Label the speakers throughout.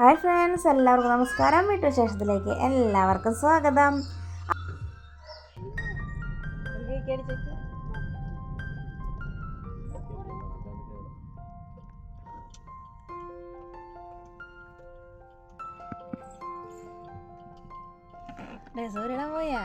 Speaker 1: Hi friends എല്ലാവർക്കും നമസ്കാരം. വീട്ടുവിശേഷത്തിലേക്ക് എല്ലാവർക്കും സ്വാഗതം. പോയാ?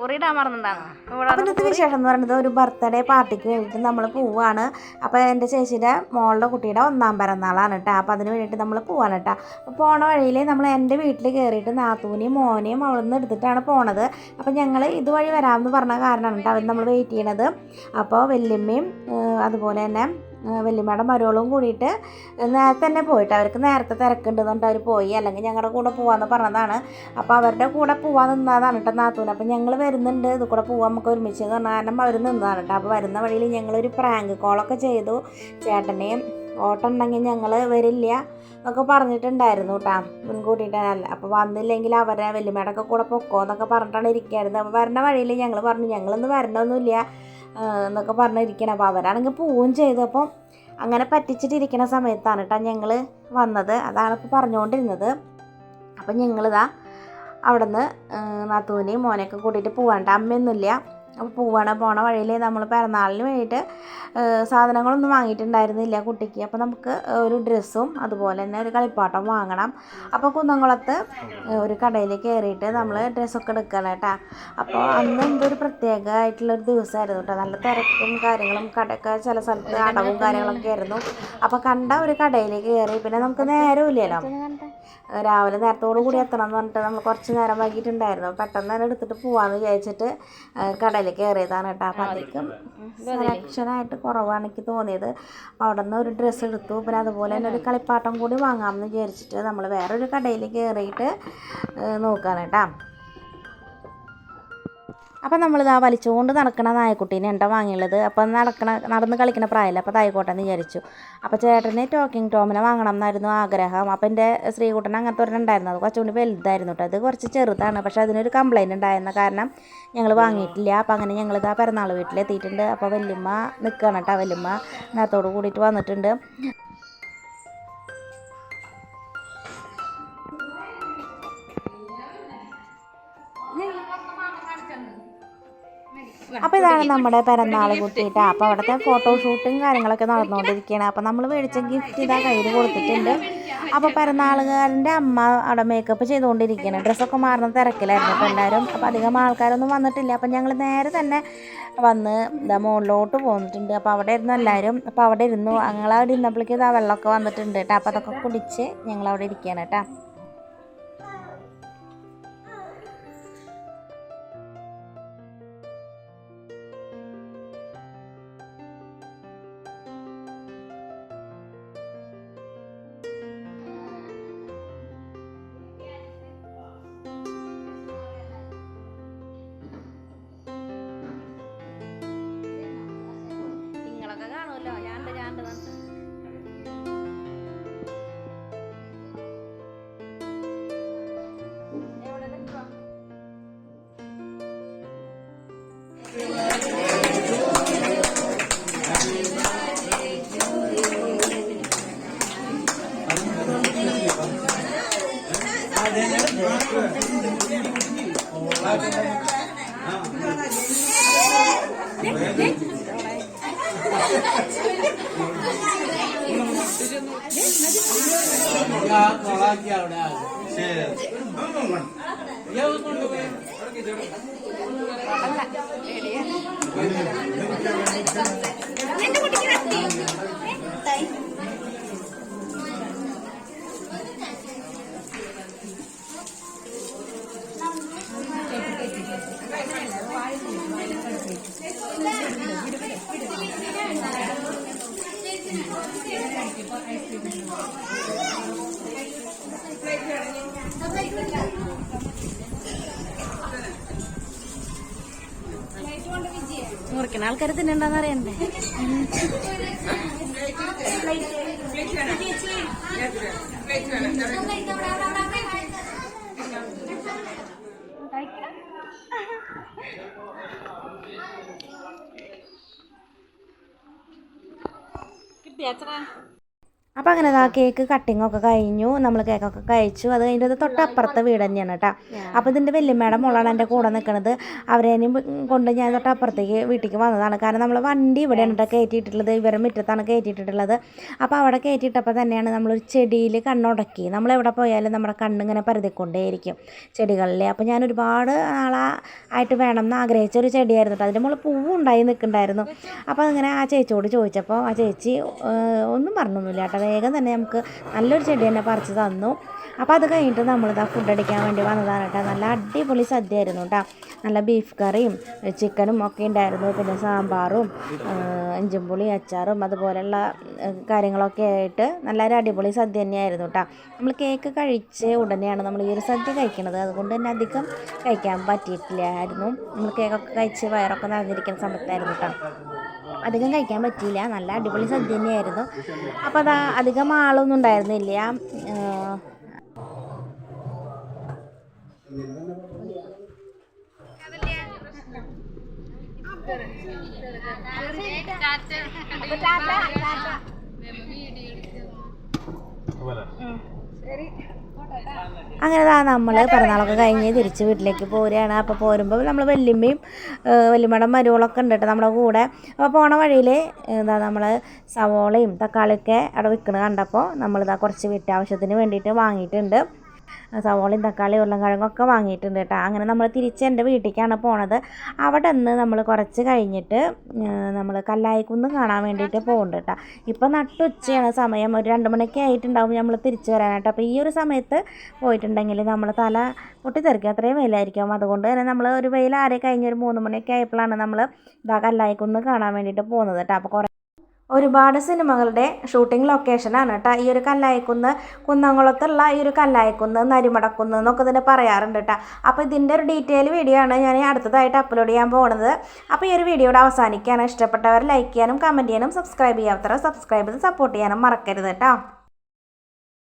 Speaker 1: മറന്നിട്ടുണ്ടായിരുന്നു അപ്പം ഇന്നത്തെ വിശേഷം എന്ന് പറയുന്നത് ഒരു ബർത്ത്ഡേ പാർട്ടിക്ക് വേണ്ടിയിട്ട് നമ്മൾ പോവാണ്. അപ്പോൾ എന്റെ ചേച്ചിയുടെ മോളുടെ കുട്ടിയുടെ ഒന്നാം പിറന്നാളാണ് കേട്ടോ അപ്പോൾ അതിന് വേണ്ടിയിട്ട് നമ്മൾ പോവാണ് കേട്ടോ അപ്പോൾ പോണ വഴിയിൽ നമ്മൾ എന്റെ വീട്ടിൽ കയറിയിട്ട് നാത്തൂനെയും മോനെയും അവിടെ നിന്ന് എടുത്തിട്ടാണ് പോണത്. അപ്പോൾ ഞങ്ങൾ ഇതുവഴി വരാമെന്ന് പറഞ്ഞ കാരണമാണ് കേട്ടോ അവർ നമ്മൾ വെയിറ്റ് ചെയ്യണത്. അപ്പോൾ വല്യമ്മയും അതുപോലെ തന്നെ വല്യമ്മയുടെ മരുവളും കൂടിയിട്ട് നേരത്തെ തന്നെ പോയിട്ട് അവർക്ക് നേരത്തെ തിരക്കുണ്ടെന്നുകൊണ്ട് അവർ പോയി. അല്ലെങ്കിൽ ഞങ്ങളുടെ കൂടെ പോവാന്ന് പറഞ്ഞതാണ്. അപ്പോൾ അവരുടെ കൂടെ പോവാൻ നിന്നതാണ് കേട്ടോ നാത്തൂന് അപ്പോൾ ഞങ്ങൾ വരുന്നുണ്ട്. ഇത് കൂടെ പോവാൻ നമുക്ക് ഒരുമിച്ച് കാരണം അവർ നിന്നതാണ് കേട്ടോ. അപ്പോൾ വരുന്ന വഴിയിൽ ഞങ്ങളൊരു പ്രാങ്ക് കോളൊക്കെ ചെയ്തു. ചേട്ടനെയും ഓട്ടം ഉണ്ടെങ്കിൽ ഞങ്ങൾ വരില്ല എന്നൊക്കെ പറഞ്ഞിട്ടുണ്ടായിരുന്നു കേട്ടോ. മുൻകൂട്ടിയിട്ടല്ല അപ്പോൾ വന്നില്ലെങ്കിൽ അവരെ വല്യമ്മയുടെയൊക്കെ കൂടെ പൊക്കോ എന്നൊക്കെ പറഞ്ഞിട്ടാണ് ഇരിക്കുന്നത് അപ്പോൾ വരുന്ന വഴിയിൽ ഞങ്ങൾ പറഞ്ഞു ഞങ്ങളൊന്ന് വരണമൊന്നുമില്ല എന്നൊക്കെ പറഞ്ഞിരിക്കണം അപ്പോൾ അവരാണെങ്കിൽ പോവുകയും ചെയ്തു. അപ്പം അങ്ങനെ പറ്റിച്ചിട്ടിരിക്കുന്ന സമയത്താണ് കേട്ടോ ഞങ്ങൾ വന്നത്. അതാണ് ഇപ്പോൾ പറഞ്ഞുകൊണ്ടിരുന്നത്. അപ്പം ഞങ്ങളിതാ അവിടെ നിന്ന് നാത്തൂനെയും മോനെയൊക്കെ കൂട്ടിയിട്ട് പോവാണ്ട്. അമ്മയൊന്നുമില്ല. അപ്പോൾ പോവാണ്. പോണ വഴിയിൽ നമ്മൾ പിറന്നാളിന് വേണ്ടിയിട്ട് സാധനങ്ങളൊന്നും വാങ്ങിയിട്ടുണ്ടായിരുന്നില്ല കുട്ടിക്ക്. അപ്പോൾ നമുക്ക് ഒരു ഡ്രസ്സും അതുപോലെ തന്നെ ഒരു കളിപ്പാട്ടം വാങ്ങണം. അപ്പോൾ കുന്നംകുളത്ത് ഒരു കടയിൽ കയറിയിട്ട് നമ്മൾ ഡ്രസ്സൊക്കെ എടുക്കണം കേട്ടോ. അപ്പോൾ അന്ന് എന്തൊരു പ്രത്യേകമായിട്ടുള്ളൊരു ദിവസമായിരുന്നു കേട്ടോ. നല്ല തിരക്കും കാര്യങ്ങളും കടയൊക്കെ ചില സ്ഥലത്ത് അടവും കാര്യങ്ങളൊക്കെ ആയിരുന്നു. അപ്പോൾ കണ്ട ഒരു കടയിലേക്ക് കയറി പിന്നെ നമുക്ക് നേരമില്ലല്ലോ രാവിലെ നേരത്തോടു കൂടി എത്തണം എന്ന് പറഞ്ഞിട്ട് നമ്മൾ കുറച്ച് നേരം വൈകിട്ടുണ്ടായിരുന്നു പെട്ടെന്ന് തന്നെ എടുത്തിട്ട് പോവാന്ന് വിചാരിച്ചിട്ട് കടയിൽ കയറിയതാണ് കേട്ടോ. അപ്പം അധികം സെലക്ഷനായിട്ട് കുറവാണ് എനിക്ക് തോന്നിയത്. അപ്പോൾ അവിടെ നിന്ന് ഒരു ഡ്രസ്സ് എടുത്തു. പിന്നെ അതുപോലെ തന്നെ ഒരു കളിപ്പാട്ടം കൂടി വാങ്ങാമെന്ന് വിചാരിച്ചിട്ട് നമ്മൾ വേറൊരു കടയിൽ കയറിയിട്ട് നോക്കുകയാണ് കേട്ടോ. അപ്പം ആ വലിച്ചുകൊണ്ട് നടക്കണ നായക്കുട്ടീനെ എന്താ വാങ്ങിയുള്ളത്? അപ്പം നടക്കണ നടന്ന് കളിക്കണ പ്രായമല്ല? അപ്പോൾ തായിക്കോട്ടെ എന്ന് വിചാരിച്ചു. അപ്പോൾ ചേട്ടന് ടോക്കിംഗ് ടോമിനെ വാങ്ങണം എന്നായിരുന്നു ആഗ്രഹം. അപ്പോൾ എന്റെ ശ്രീകുട്ടൻ അങ്ങനത്തെ ഒരെണ്ണം ഉണ്ടായിരുന്നു. അത് കുറച്ചുകൂടി വലുതായിരുന്നു കേട്ടോ അത് കുറച്ച് ചെറുതാണ്. പക്ഷേ അതിനൊരു കംപ്ലൈന്റ് ഉണ്ടായിരുന്ന കാരണം ഞങ്ങൾ വാങ്ങിയിട്ടില്ല. അപ്പോൾ അങ്ങനെ ഞങ്ങളിതാ പിറന്നാൾ വീട്ടിലെത്തിയിട്ടുണ്ട്. അപ്പോൾ വല്യമ്മ നിൽക്കണം കേട്ടോ വല്യമ്മ നേരത്തോട് കൂടിയിട്ട് വന്നിട്ടുണ്ട്. അപ്പോൾ ഇതാണ് നമ്മുടെ പിറന്നാൾ കുട്ടിയിട്ട് അപ്പോൾ അവിടുത്തെ ഫോട്ടോഷൂട്ടും കാര്യങ്ങളൊക്കെ നടന്നുകൊണ്ടിരിക്കുകയാണ് അപ്പോൾ നമ്മൾ മേടിച്ച ഗിഫ്റ്റ് ഇതാ കയ്യിൽ കൊടുത്തിട്ടുണ്ട്. അപ്പോൾ പിറന്നാളുകാരന്റെ അമ്മ അവിടെ മേക്കപ്പ് ചെയ്തുകൊണ്ടിരിക്കുകയാണ് ഡ്രസ്സൊക്കെ മാറുന്ന തിരക്കിലായിരുന്നു അപ്പോൾ എല്ലാവരും അപ്പോൾ അധികം ആൾക്കാരൊന്നും വന്നിട്ടില്ല. അപ്പോൾ ഞങ്ങൾ നേരെ തന്നെ വന്ന് ഇതാ മുകളിലോട്ട് പോന്നിട്ടുണ്ട്. അപ്പോൾ അവിടെ ഇരുന്നു എല്ലാവരും അപ്പോൾ അവിടെ ഇരുന്നു. ഞങ്ങളവിടെ ഇരുന്നപ്പോഴേക്കും ഇതാ വെള്ളമൊക്കെ വന്നിട്ടുണ്ട് കേട്ടോ അപ്പോൾ അതൊക്കെ കുടിച്ച് ഞങ്ങളവിടെ ഇരിക്കുകയാണ് കേട്ടോ क्या उड़ा
Speaker 2: Amen.
Speaker 1: കഴിക്കണ ആൾക്കാർ തിന്നണ്ടെന്ന് അറിയണ്ടേ അപ്പോൾ അങ്ങനെ ആ കേക്ക് കട്ടിംഗ് ഒക്കെ കഴിഞ്ഞു. നമ്മൾ കേക്കൊക്കെ കഴിച്ചു. അത് കഴിഞ്ഞിട്ട് തൊട്ടപ്പുറത്തെ വീട് തന്നെയാണ് കേട്ടോ. അപ്പോൾ ഇതിന്റെ വല്യമ്മയുടെ മോളാണ് എന്റെ കൂടെ നിൽക്കുന്നത് അവരേനെയും കൊണ്ട് ഞാൻ തൊട്ടപ്പുറത്തേക്ക് വീട്ടിലേക്ക് വന്നതാണ്. കാരണം നമ്മൾ വണ്ടി ഇവിടെയാണ് കേട്ടോ കയറ്റിയിട്ടുള്ളത് ഇവരുടെ മുറ്റത്താണ് കയറ്റിയിട്ടുള്ളത് അപ്പോൾ അവിടെ കയറ്റിയിട്ടപ്പോൾ തന്നെയാണ് നമ്മളൊരു ചെടിയിൽ കണ്ണുടക്കി. നമ്മൾ എവിടെ പോയാലും നമ്മുടെ കണ്ണിങ്ങനെ പരതിക്കൊണ്ടേയിരിക്കും ചെടികളിൽ അപ്പോൾ ഞാൻ ഒരുപാട് നാളാ ആയിട്ട് വേണം എന്ന് ആഗ്രഹിച്ച ഒരു ചെടിയായിരുന്നു കേട്ടോ. അതിന്റെ മുകളിൽ പൂവ് ഉണ്ടായി നിൽക്കുന്നുണ്ടായിരുന്നു. അപ്പോൾ അങ്ങനെ ആ ചേച്ചിയോട് ചോദിച്ചപ്പോൾ ആ ചേച്ചി ഒന്നും പറഞ്ഞൊന്നുമില്ല കേട്ടോ. വേഗം തന്നെ നമുക്ക് നല്ലൊരു ചെടി തന്നെ പറിച്ച് തന്നു. അപ്പോൾ അത് കഴിഞ്ഞിട്ട് നമ്മളിതാ ഫുഡ് അടിക്കാൻ വേണ്ടി വന്നതാണ് കേട്ടോ. നല്ല അടിപൊളി സദ്യ ആയിരുന്നു കേട്ടോ. നല്ല ബീഫ് കറിയും ചിക്കനും ഒക്കെ ഉണ്ടായിരുന്നു. പിന്നെ സാമ്പാറും ഇഞ്ചിമ്പുളി അച്ചാറും അതുപോലെയുള്ള കാര്യങ്ങളൊക്കെ ആയിട്ട് നല്ലൊരു അടിപൊളി സദ്യ തന്നെയായിരുന്നു കേട്ടോ. നമ്മൾ കേക്ക് കഴിച്ച് ഉടനെയാണ് നമ്മൾ ഈ ഒരു സദ്യ കഴിക്കുന്നത് അതുകൊണ്ട് തന്നെ അധികം കഴിക്കാൻ പറ്റിയിട്ടില്ലായിരുന്നു. നമ്മൾ കേക്കൊക്കെ കഴിച്ച് വയറൊക്കെ നിറഞ്ഞിരിക്കുന്ന സമയത്തായിരുന്നു കേട്ടോ. അധികം കഴിക്കാൻ പറ്റിയില്ല. നല്ല അടിപൊളി സദ്യ തന്നെയായിരുന്നു. അപ്പോൾ അതാ അധികം ആളൊന്നും ഉണ്ടായിരുന്നില്ല. അങ്ങനെ ദാ നമ്മൾ പിറന്നാളൊക്കെ കഴിഞ്ഞ് തിരിച്ച് വീട്ടിലേക്ക് പോരുകയാണ്. അപ്പോൾ പോരുമ്പോൾ നമ്മൾ വല്യമ്മയും വല്യമ്മയുടെ മരുകളൊക്കെ ഉണ്ട് കേട്ടോ നമ്മുടെ കൂടെ. അപ്പോൾ പോണ വഴിയിൽ എന്താ നമ്മൾ സവോളയും തക്കാളിയൊക്കെ അവിടെ വിൽക്കുന്നത് കണ്ടപ്പോൾ നമ്മളിതാ കുറച്ച് വീട്ടാവശ്യത്തിന് വേണ്ടിയിട്ട് വാങ്ങിയിട്ടുണ്ട്. സവോളയും തക്കാളി ഉരുളൻകിഴങ്ങൊക്കെ വാങ്ങിയിട്ടുണ്ട് കേട്ടോ. അങ്ങനെ നമ്മൾ തിരിച്ച് എന്റെ വീട്ടിലേക്കാണ് പോണത്. അവിടെ നിന്ന് നമ്മൾ കുറച്ച് കഴിഞ്ഞിട്ട് നമ്മൾ കല്ലായിക്കുന്ന് കാണാൻ വേണ്ടിയിട്ട് പോകുന്നുണ്ട് കേട്ടോ. ഇപ്പം നട്ടുച്ചയാണ് സമയം ഒരു രണ്ട് മണിയൊക്കെ ആയിട്ടുണ്ടാവും നമ്മൾ തിരിച്ചു വരാനായിട്ട്. അപ്പോൾ ഈ ഒരു സമയത്ത് പോയിട്ടുണ്ടെങ്കിൽ നമ്മൾ തല പൊട്ടിത്തെറിക്കും. അത്രയും വെയിലായിരിക്കും. അതുകൊണ്ട് തന്നെ നമ്മൾ ഒരു വെയിലാരെ കഴിഞ്ഞ് ഒരു മൂന്ന് മണിയൊക്കെ ആയപ്പോഴാണ് നമ്മൾ ഇതാ കല്ലായിക്കുന്ന് കാണാൻ വേണ്ടിയിട്ട് പോകുന്നത് കേട്ടോ. അപ്പോൾ കുറേ ഒരുപാട് സിനിമകളുടെ ഷൂട്ടിംഗ് ലൊക്കേഷനാണ് കേട്ടോ ഈ ഒരു കല്ലായിക്കുന്ന് കുന്നംകുളത്തുള്ള ഈ ഒരു കല്ലായിക്കുന്ന് നരിമടക്കുന്ന് എന്നൊക്കെ തന്നെ പറയാറുണ്ട് കേട്ടോ അപ്പോൾ ഇതിന്റെ ഒരു ഡീറ്റെയിൽ വീഡിയോ ആണ് ഞാൻ അടുത്തതായിട്ട് അപ്ലോഡ് ചെയ്യാൻ പോകുന്നത് അപ്പോൾ ഈ ഒരു വീഡിയോയുടെ അവസാനിക്കാണ് ഇഷ്ടപ്പെട്ടവർ ലൈക്ക് ചെയ്യാനും കമന്റ് ചെയ്യാനും സബ്സ്ക്രൈബ് ചെയ്യാത്തവർ സബ്സ്ക്രൈബ് ചെയ്ത് സപ്പോർട്ട് ചെയ്യാനും മറക്കരുത് കേട്ടോ